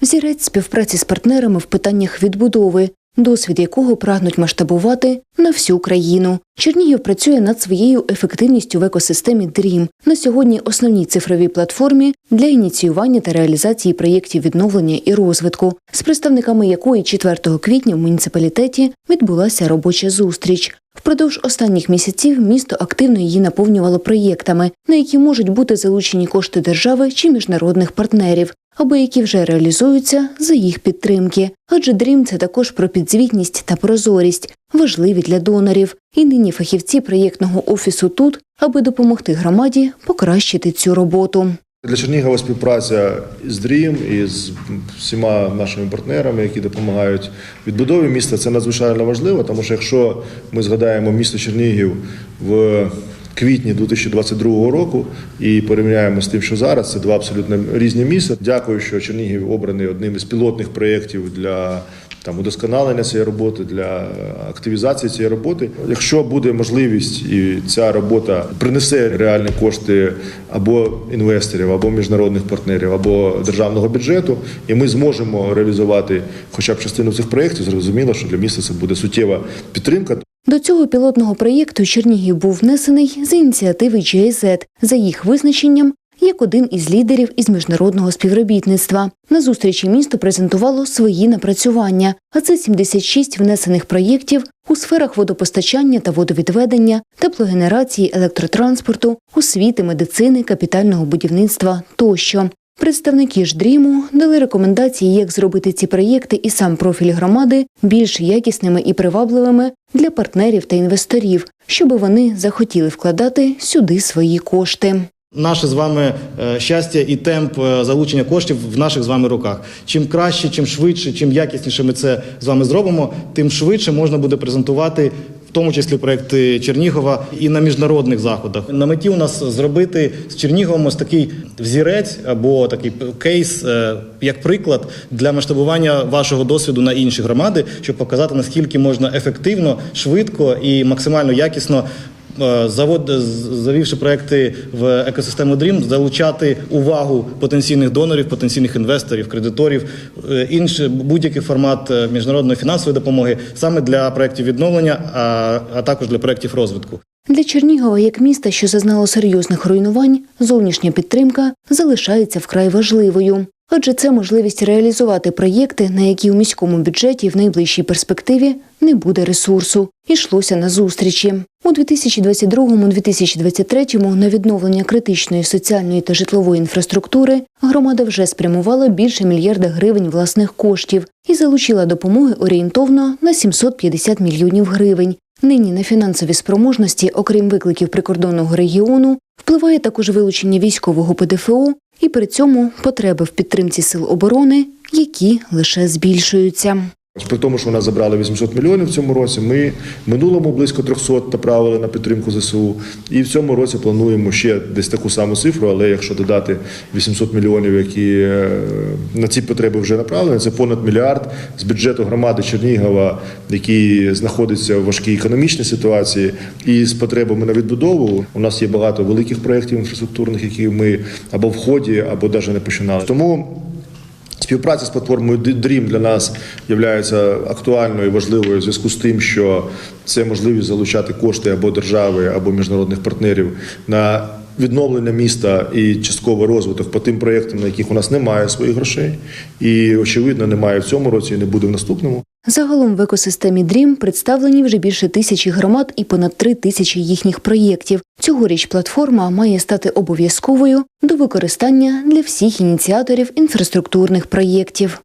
Зірець співпраці з партнерами в питаннях відбудови, досвід якого прагнуть масштабувати на всю країну. Чернігів працює над своєю ефективністю в екосистемі DREAM, на сьогодні основній цифровій платформі для ініціювання та реалізації проєктів відновлення і розвитку, з представниками якої 4 квітня в муніципалітеті відбулася робоча зустріч. Впродовж останніх місяців місто активно її наповнювало проєктами, на які можуть бути залучені кошти держави чи міжнародних партнерів, або які вже реалізуються за їх підтримки. Адже DREAM – це також про підзвітність та прозорість, важливі для донорів. І нині фахівці проєктного офісу тут, аби допомогти громаді покращити цю роботу. Для Чернігова співпраця з DREAM і з всіма нашими партнерами, які допомагають відбудові міста, це надзвичайно важливо, тому що якщо ми згадаємо місто Чернігів в квітні 2022 року і порівняємо з тим, що зараз, це два абсолютно різні міста. Дякую, що Чернігів обраний одним із пілотних проєктів для там удосконалення цієї роботи, для активізації цієї роботи. Якщо буде можливість і ця робота принесе реальні кошти або інвесторів, або міжнародних партнерів, або державного бюджету, і ми зможемо реалізувати хоча б частину цих проєктів, зрозуміло, що для міста це буде суттєва підтримка. До цього пілотного проєкту Чернігів був внесений з ініціативи GIZ за їх визначенням як один із лідерів із міжнародного співробітництва. На зустрічі місто презентувало свої напрацювання, а це 76 внесених проєктів у сферах водопостачання та водовідведення, теплогенерації, електротранспорту, освіти, медицини, капітального будівництва тощо. Представники ж дріму дали рекомендації, як зробити ці проєкти і сам профіль громади більш якісними і привабливими для партнерів та інвесторів, щоб вони захотіли вкладати сюди свої кошти. Наше з вами е, щастя і темп е, залучення коштів в наших з вами руках. Чим краще, чим швидше, чим якісніше ми це з вами зробимо, тим швидше можна буде презентувати. В тому числі проекти Чернігова і на міжнародних заходах на меті у нас зробити з Черніговом ось такий взірець або такий кейс, е, як приклад для масштабування вашого досвіду на інші громади, щоб показати наскільки можна ефективно, швидко і максимально якісно завод, завівши проекти в екосистему DREAM, залучати увагу потенційних донорів, потенційних інвесторів, кредиторів, е, інший будь-який формат е, міжнародної фінансової допомоги саме для проєктів відновлення, а, а також для проєктів розвитку. Для Чернігова, як міста, що зазнало серйозних руйнувань, зовнішня підтримка залишається вкрай важливою. Адже це можливість реалізувати проєкти, на які у міському бюджеті в найближчій перспективі не буде ресурсу. Ішлося на зустрічі. У 2022-2023 на відновлення критичної соціальної та житлової інфраструктури громада вже спрямувала більше мільярда гривень власних коштів і залучила допомоги орієнтовно на 750 мільйонів гривень. Нині на фінансові спроможності, окрім викликів прикордонного регіону, впливає також вилучення військового ПДФО і при цьому потреби в підтримці сил оборони, які лише збільшуються. При тому, що у нас забрали 800 мільйонів в цьому році, ми в минулому близько 300 направили на підтримку ЗСУ. І в цьому році плануємо ще десь таку саму цифру, але якщо додати 800 мільйонів, які е, на ці потреби вже направлені, це понад мільярд з бюджету громади Чернігова, який знаходиться в важкій економічній ситуації, і з потребами на відбудову. У нас є багато великих проєктів інфраструктурних, які ми або в ході, або навіть не починали. Тому Співпраця з платформою DREAM для нас є актуальною і важливою в зв'язку з тим, що це можливість залучати кошти або держави, або міжнародних партнерів на відновлення міста і частково розвиток по тим проєктам, на яких у нас немає своїх грошей, і очевидно немає в цьому році і не буде в наступному. Загалом в екосистемі DREAM представлені вже більше тисячі громад і понад три тисячі їхніх проєктів. Цьогоріч платформа має стати обов'язковою до використання для всіх ініціаторів інфраструктурних проєктів.